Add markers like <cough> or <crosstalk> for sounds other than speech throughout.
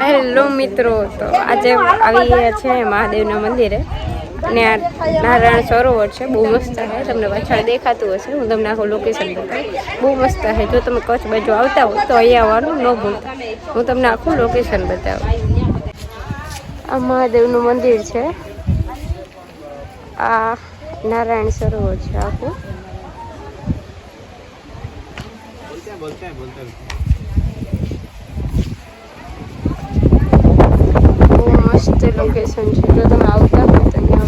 Hello મિત્રો, તો આજે આવી ગયા છે મહાદેવના મંદિરે. ને આ નારાયણ સરોવર છે, બહુ મસ્ત છે. તમને પાછળ દેખાતું હશે, હું તમને આખું લોકેશન બતાવું બહુ મસ્ત છે. જો તમે કચ્છ બાજુ આવતા હો તો અહીંયા આવવાનું ન ભૂલતા. હું તમને આખું લોકેશન બતાવું. આ મહાદેવનું મંદિર છે. આ નારાયણ સરોવર છે આખું. મસ્ત લોકેશન છે જો તમે આવતા હોય તો અહીંયા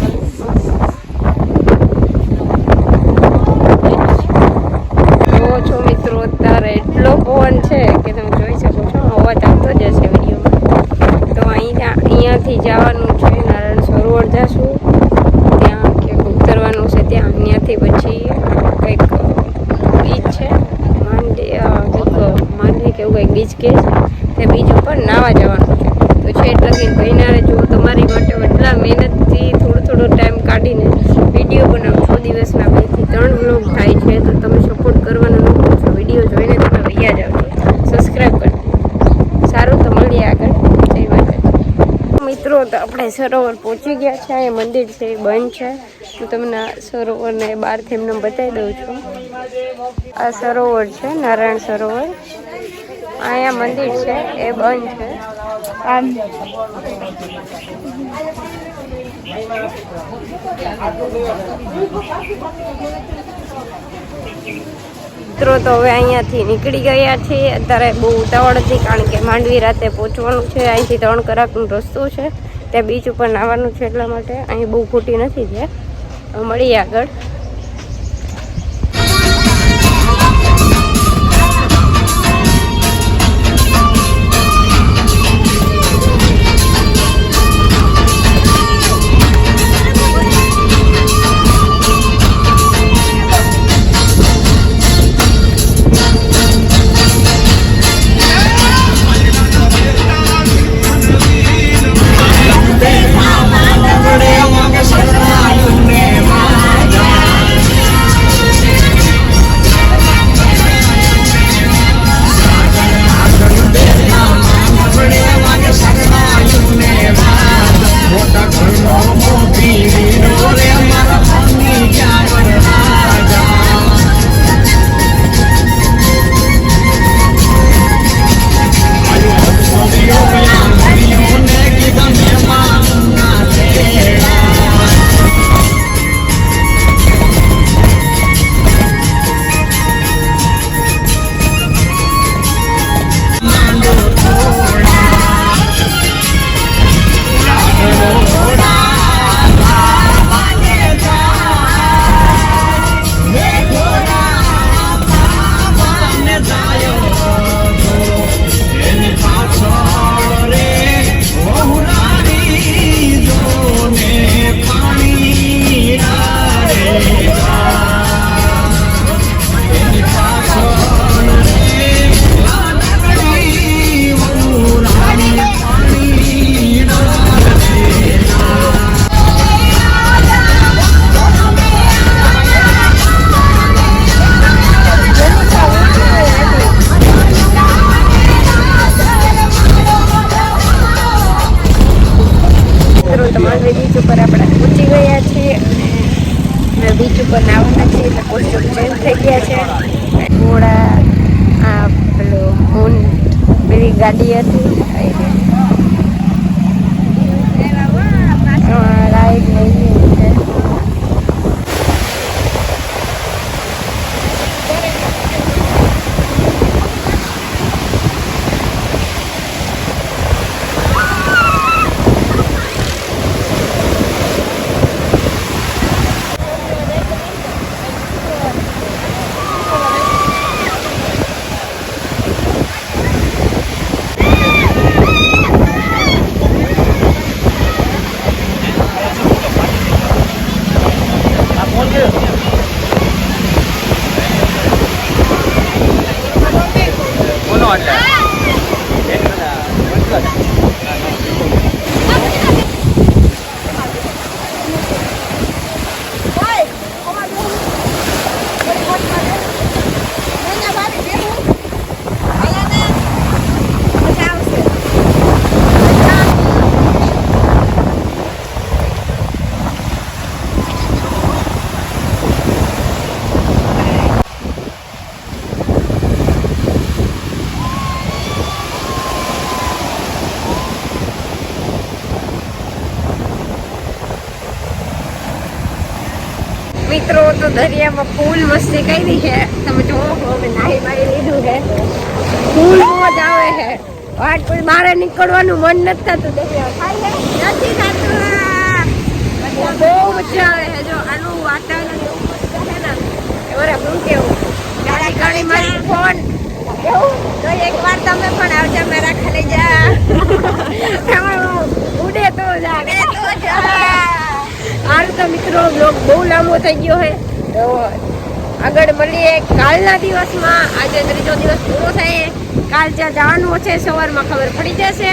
આવવાનું. છો મિત્રો અત્યારે એટલો પવન છે કે તમે જોઈ શકો છો અવાજ આવતો જ હશે વિડીયોમાં. તો અહીંયા અહીંયાથી જવાનું છે નારાયણ સરોવર જશું. ત્યાં ક્યાંક ઉતરવાનું છે ત્યાં અહીંયાથી પછી કંઈક બીચ છે માંડવી અ, કંઈક માંડવી કે એવું કંઈક બીચ કે છે તે બીચ ઉપર નાવા જવાનું છે. તો છે એટલે કે ભાઈનારે જુઓ તમારી માટે એટલા મહેનતથી થોડો થોડો ટાઈમ કાઢીને વીડિયો બનાવું છો. દિવસના બેથી ત્રણ વ્લોગ થાય છે, તો તમે સપોર્ટ કરવાનું ન ભૂલશો. વીડિયો જોઈને તમે વૈયા જાવ સબસ્ક્રાઈબ કરજો. સારું તો મળીએ આગળ. જય માતા મિત્રો, તો આપણે સરોવર પહોંચી ગયા છે. અહીંયા મંદિર છે, એ બંધ છે. હું તમને સરોવરને બહારથી એમને બતાવી દઉં છું. આ સરોવર છે, નારાયણ સરોવર. અહીંયા મંદિર છે, એ બંધ છે. મિત્રો, તો હવે અહીંયાથી નીકળી ગયા છીએ. અત્યારે બહુ ઉતાવળ હતી, કારણ કે માંડવી રાતે પહોંચવાનું છે. અહીંથી ત્રણ કલાકનો રસ્તો છે. ત્યાં બીચ ઉપર નાહવાનું છે એટલા માટે. અહીં બહુ ખોટી નથી છે. મળીએ આગળ. બીચ ઉપર નાવાના છે એટલે કોસ્ટ્યુમ ચેન્જ થઈ ગયા છે. ઘોડા આ પેલો ઊંટ, પેલી ગાડી હતી તો દરિયામાં ફૂલ મસ્તી કરી છે. તમે જોવો નાહી બાહી લીધું છે. ફૂલ મોજ આવે છે. વાત કોઈ બહાર નીકળવાનું મન નથી થતું દરિયા નથી થતું બહુ મજા આવે છે. જો, આનું વાતાવરણ છે ને. બરાબર હું કેવું? ફોન. કેવું તો તમે પણ આવજો મારા ખાલી જા. <laughs> ઉડે તો જા તો જા હાલ તો મિત્રો બ્લોગ બહુ લાંબો થઈ ગયો છે. તો આગળ મળીએ કાલના દિવસમાં. આજે ત્રીજો દિવસ પૂરો થાય. કાલ જ્યાં જવાનું છે, સવારમાં ખબર પડી જશે.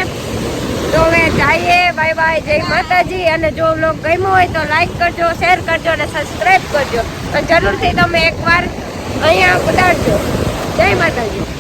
તો હવે જઈએ. બાય બાય જય માતાજી. અને જો બ્લોગ ગમ્યો હોય તો લાઈક કરજો શેર કરજો અને સબસ્ક્રાઈબ કરજો. તો જરૂરથી તમે એકવાર અહીંયા પધારજો જય માતાજી.